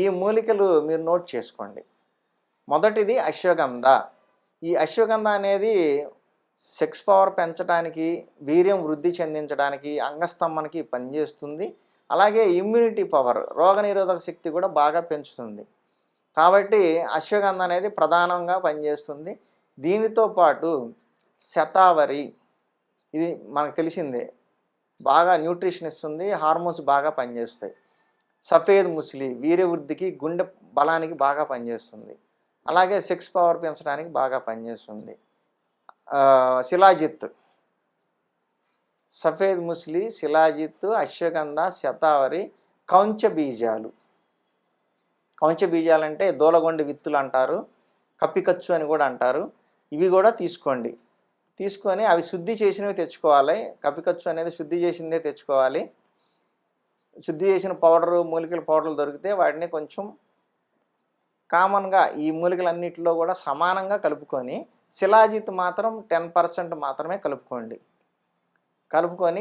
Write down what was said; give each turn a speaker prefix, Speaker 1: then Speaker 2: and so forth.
Speaker 1: ఈ మూలికలు మీరు నోట్ చేసుకోండి. మొదటిది అశ్వగంధ. ఈ అశ్వగంధ అనేది సెక్స్ పవర్ పెంచడానికి వీర్యం వృద్ధి చెందించడానికి అంగస్తంభనకి పనిచేస్తుంది. అలాగే ఇమ్యూనిటీ పవర్ రోగనిరోధక శక్తి కూడా బాగా పెంచుతుంది. కాబట్టి అశ్వగంధ అనేది ప్రధానంగా పనిచేస్తుంది. దీనితో పాటు శతావరి ఇది మనకు తెలిసిందే. బాగా న్యూట్రిషన్ ఇస్తుంది హార్మోన్స్ బాగా పనిచేస్తాయి. సఫేద్ ముస్లి వీర్యవృద్ధికి గుండె బలానికి బాగా పనిచేస్తుంది. అలాగే సెక్స్ పవర్ పెంచడానికి బాగా పనిచేస్తుంది. శిలాజిత్. సఫేద్ ముస్లి శిలాజిత్ అశ్వగంధ శతావరి కౌంచ బీజాలు. కౌంచ బీజాలు అంటే దూలగొండి విత్తులు అంటారు కప్పికచ్చు అని కూడా అంటారు. ఇవి కూడా తీసుకోండి. తీసుకొని అవి శుద్ధి చేసినవి తెచ్చుకోవాలి. కప్పికచ్చు అనేది శుద్ధి చేసిందే తెచ్చుకోవాలి. శుద్ధి చేసిన పౌడరు మూలికల పౌడర్లు దొరికితే వాటిని కొంచెం కామన్గా ఈ మూలికలన్నిటిలో కూడా సమానంగా కలుపుకొని శిలాజిత్ మాత్రం టెన్ పర్సెంట్ మాత్రమే కలుపుకోండి. కలుపుకొని